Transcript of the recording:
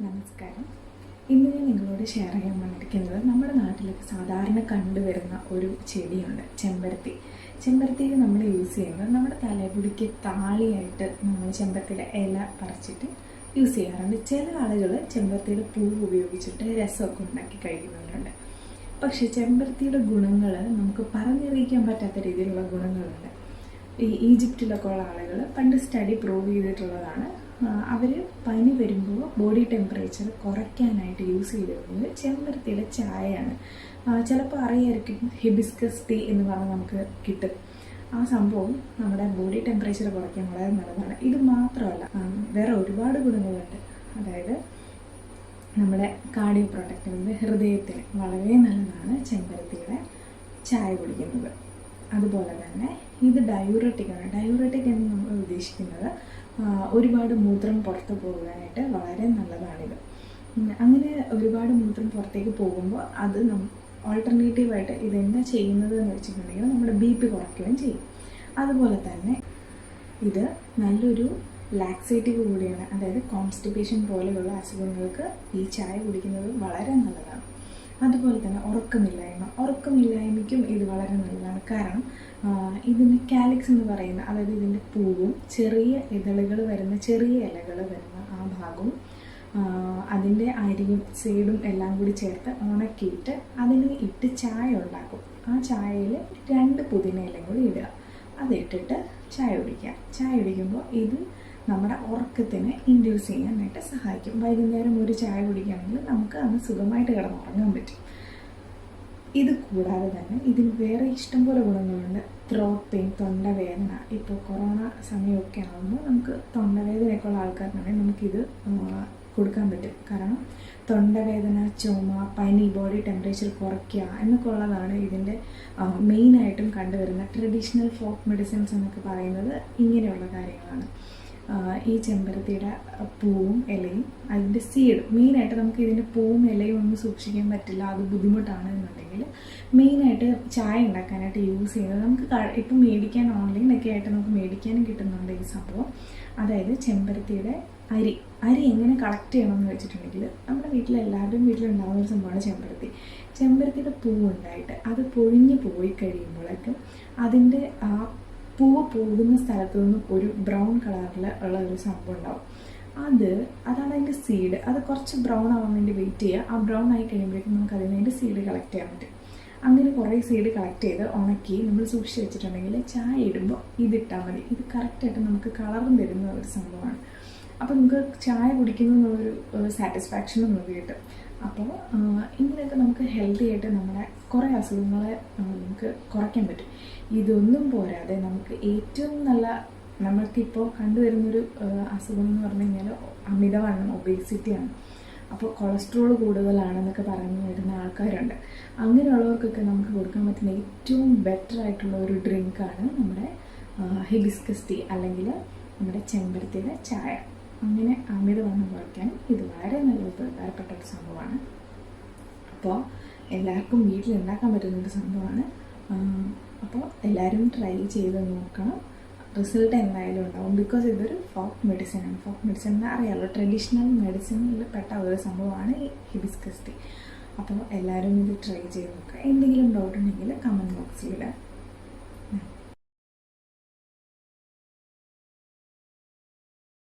നമസ്കാരം. ഇന്ന് ഞാൻ നിങ്ങളോട് ഷെയർ ചെയ്യാൻ വന്നിരിക്കുന്നത് നമ്മുടെ നാട്ടിലൊക്കെ സാധാരണ കണ്ടുവരുന്ന ഒരു ചെടിയുണ്ട് ചെമ്പരത്തി. ചെമ്പരത്തിയിൽ നമ്മൾ യൂസ് ചെയ്യുന്നത് നമ്മുടെ തലമുടിക്ക് താളിയായിട്ട് നമ്മൾ ചെമ്പരത്തിയിലെ ഇല പറിച്ചിട്ട് യൂസ് ചെയ്യാറുണ്ട്. ചില ആളുകൾ ചെമ്പരത്തിയുടെ പൂ ഉപയോഗിച്ചിട്ട് രസമൊക്കെ ഉണ്ടാക്കി കഴിക്കുന്നുണ്ട് പക്ഷേ ചെമ്പരത്തിയുടെ ഗുണങ്ങൾ നമുക്ക് പറഞ്ഞറിയിക്കാൻ പറ്റാത്ത രീതിയിലുള്ള ഗുണങ്ങളുണ്ട്. ഈ ഈജിപ്തിലൊക്കെ ഉള്ള ആളുകൾ പണ്ട് സ്റ്റഡി പ്രൂവ് ചെയ്തിട്ടുള്ളതാണ് അവർ പനി വരുമ്പോൾ ബോഡി ടെമ്പറേച്ചർ കുറയ്ക്കാനായിട്ട് യൂസ് ചെയ്തിരുന്നത് ചെമ്പരത്തിയുടെ ചായയാണ്. ചിലപ്പോൾ അറിയായിരിക്കും ഹിബിസ്കസ് ടീ എന്ന് പറഞ്ഞാൽ നമുക്ക് കിട്ടും. ആ സംഭവം നമ്മുടെ ബോഡി ടെമ്പറേച്ചർ കുറയ്ക്കാൻ വളരെ നല്ലതാണ്. ഇത് മാത്രമല്ല വേറെ ഒരുപാട് ഗുണങ്ങളുണ്ട്. അതായത് നമ്മുടെ കാർഡിയോ പ്രൊട്ടക്റ്റിന് ഹൃദയത്തിന് വളരെ നല്ലതാണ് ചെമ്പരത്തിയുടെ ചായ കുടിക്കുന്നത്. അതുപോലെ തന്നെ ഇത് ഡയൂറട്ടിക്കാണ് ഡയൂറട്ടിക് എന്ന് നമ്മൾ ഉദ്ദേശിക്കുന്നത് ഒരുപാട് മൂത്രം പുറത്ത് പോകാനായിട്ട് വളരെ നല്ലതാണിത്. അങ്ങനെ ഒരുപാട് മൂത്രം പുറത്തേക്ക് പോകുമ്പോൾ അത് നം ഓൾട്ടർനേറ്റീവായിട്ട് ഇതെന്താ ചെയ്യുന്നത് എന്ന് വെച്ചിട്ടുണ്ടെങ്കിൽ നമ്മുടെ ബി പി കുറയ്ക്കുകയും ചെയ്യും. അതുപോലെ തന്നെ ഇത് നല്ലൊരു ലാക്സേറ്റീവ് കൂടിയാണ്. അതായത് കോൺസ്റ്റിപ്പേഷൻ പോലെയുള്ള അസുഖങ്ങൾക്ക് ഈ ചായ കുടിക്കുന്നത് വളരെ നല്ലതാണ്. അതുപോലെ തന്നെ ഉറക്കമില്ലായ്മ. ഉറക്കമില്ലായ്മയ്ക്കും ഇത് വളരെ നല്ലതാണ്. കാരണം ഇതിന്റെ കാലിക്സ് എന്ന് പറയുന്ന അതായത് ഇതിന്റെ പൂവും ചെറിയ ഇതളുകൾ വരുന്ന ചെറിയ ഇലകൾ വരുന്ന ആ ഭാഗവും അതിന്റെ അരിയും സൈഡും എല്ലാം കൂടി ചേർത്ത് ഉണക്കിയിട്ട് അതിന് ഇട്ട് ചായ ഉണ്ടാക്കും. ആ ചായയിൽ രണ്ട് പുതിന ഇലയും കൂടി ഇടുക അതിട്ടിട്ട് ചായ കുടിക്കുക. ചായ കുടിക്കുമ്പോൾ ഇത് നമ്മുടെ ഉറക്കത്തിന് ഇൻഡ്യൂസ് ചെയ്യാനായിട്ട് സഹായിക്കും. വൈകുന്നേരം ഒരു ചായ കുടിക്കുകയാണെങ്കിൽ നമുക്ക് അന്ന് സുഖമായിട്ട് കിടന്നുറങ്ങാൻ പറ്റും. ഇത് കൂടാതെ തന്നെ ഇതിന് വേറെ ഇഷ്ടംപോലെ ഗുണങ്ങളുണ്ട്. ത്രോട്ട് പെയിൻ തൊണ്ടവേദന ഇപ്പോൾ കൊറോണ സമയമൊക്കെ ആകുമ്പോൾ നമുക്ക് തൊണ്ടവേദനയൊക്കെ ഉള്ള ആൾക്കാർക്കാണെങ്കിൽ നമുക്കിത് കൊടുക്കാൻ പറ്റും. കാരണം തൊണ്ടവേദന ചുമ പനി ബോഡി ടെമ്പറേച്ചർ കുറയ്ക്കുക എന്നൊക്കെ ഉള്ളതാണ് ഇതിന്റെ മെയിനായിട്ടും കണ്ടുവരുന്ന ട്രഡീഷണൽ ഫോക്ക് മെഡിസിൻസ് എന്നൊക്കെ പറയുന്നത് ഇങ്ങനെയുള്ള കാര്യങ്ങളാണ്. ഈ ചെമ്പരത്തിയുടെ പൂവും ഇലയും അതിന്റെ സീഡ് മെയിനായിട്ട് നമുക്ക് ഇതിന്റെ പൂവും ഇലയും ഒന്നും സൂക്ഷിക്കാൻ പറ്റില്ല. അത് ബുദ്ധിമുട്ടാണ് എന്നുണ്ടെങ്കിൽ മെയിനായിട്ട് ചായ ഉണ്ടാക്കാനായിട്ട് യൂസ് ചെയ്യുന്നത്. നമുക്ക് ഇപ്പം മേടിക്കാൻ ഓൺലൈനൊക്കെ ആയിട്ട് നമുക്ക് മേടിക്കാനും കിട്ടുന്നുണ്ട് ഈ സംഭവം. അതായത് ചെമ്പരത്തിയുടെ അരി. അരി എങ്ങനെ കളക്ട് ചെയ്യണമെന്ന് വെച്ചിട്ടുണ്ടെങ്കിൽ നമ്മുടെ വീട്ടിൽ വീട്ടിലുണ്ടാകുന്ന ഒരു സംഭവമാണ് ചെമ്പരത്തി. ചെമ്പരത്തിയുടെ പൂവുണ്ടായിട്ട് അത് പൊഴിഞ്ഞ് പോയി കഴിയുമ്പോഴേക്കും അതിന്റെ ആ പൂവ് പോകുന്ന സ്ഥലത്തു നിന്നും ഒരു ബ്രൗൺ കളറിൽ ഉള്ള ഒരു സംഭവം ഉണ്ടാവും. അത് അതാണ് അതിന്റെ സീഡ് അത് കുറച്ച് ബ്രൗൺ ആവാൻ വേണ്ടി വെയിറ്റ് ചെയ്യുക. ആ ബ്രൗൺ ആയി കഴിയുമ്പോഴേക്കും നമുക്ക് അതിന് അതിന്റെ സീഡ് കളക്ട് ചെയ്യാൻ പറ്റും. അങ്ങനെ കുറേ സീഡ് കളക്ട് ചെയ്ത് ഉണക്കി നമ്മൾ സൂക്ഷിച്ച് വെച്ചിട്ടുണ്ടെങ്കിൽ ചായ ഇടുമ്പോൾ ഇതിട്ടാൽ മതി. ഇത് കറക്റ്റായിട്ട് നമുക്ക് കളറും തരുന്ന ഒരു സംഭവമാണ്. അപ്പോൾ നമുക്ക് ചായ കുടിക്കുന്നു എന്നുള്ളൊരു സാറ്റിസ്ഫാക്ഷനും നമുക്ക് കിട്ടും. അപ്പോൾ ഇങ്ങനെയൊക്കെ നമുക്ക് ഹെൽത്തി ആയിട്ട് നമ്മുടെ കുറേ അസുഖങ്ങളെ നമുക്ക് കുറയ്ക്കാൻ പറ്റും. ഇതൊന്നും പോരാതെ നമുക്ക് ഏറ്റവും നല്ല നമ്മൾക്കിപ്പോൾ കണ്ടുവരുന്നൊരു അസുഖം എന്ന് പറഞ്ഞു കഴിഞ്ഞാൽ അമിതവണ്ണം ഒബേസിറ്റിയാണ്. അപ്പോൾ കൊളസ്ട്രോൾ കൂടുതലാണെന്നൊക്കെ പറഞ്ഞു വരുന്ന ആൾക്കാരുണ്ട്. അങ്ങനെയുള്ളവർക്കൊക്കെ നമുക്ക് കൊടുക്കാൻ പറ്റുന്ന ഏറ്റവും ബെറ്റർ ആയിട്ടുള്ള ഒരു ഡ്രിങ്കാണ് നമ്മുടെ ഹിബിസ്കസ് ടീ അല്ലെങ്കിൽ നമ്മുടെ ചെമ്പരത്തിയുടെ ചായ. അങ്ങനെ അമിതവണ്ണം കുറയ്ക്കാനും ഇത് വളരെ നല്ല ഉപകാരപ്പെട്ട ഒരു സംഭവമാണ്. അപ്പോൾ എല്ലാവർക്കും വീട്ടിൽ ഉണ്ടാക്കാൻ പറ്റുന്ന ഒരു സംഭവമാണ്. അപ്പോൾ എല്ലാവരും ട്രൈ ചെയ്ത് നോക്കണം. റിസൾട്ട് എന്തായാലും ഉണ്ടാവും. ബിക്കോസ് ഇതൊരു ഫോക്ക് മെഡിസിൻ ആണ്. ഫോക്ക് മെഡിസിൻ എന്ന് അറിയാമല്ലോ ട്രഡീഷണൽ മെഡിസിനിൽ പെട്ട ഒരു സംഭവമാണ് ഈ ഹിബിസ്കസ് ടീ അപ്പോൾ എല്ലാവരും ഇത് ട്രൈ ചെയ്ത് നോക്കുക. എന്തെങ്കിലും ഡൗട്ട് ഉണ്ടെങ്കിൽ കമന്റ് ബോക്സിൽ ഇടാം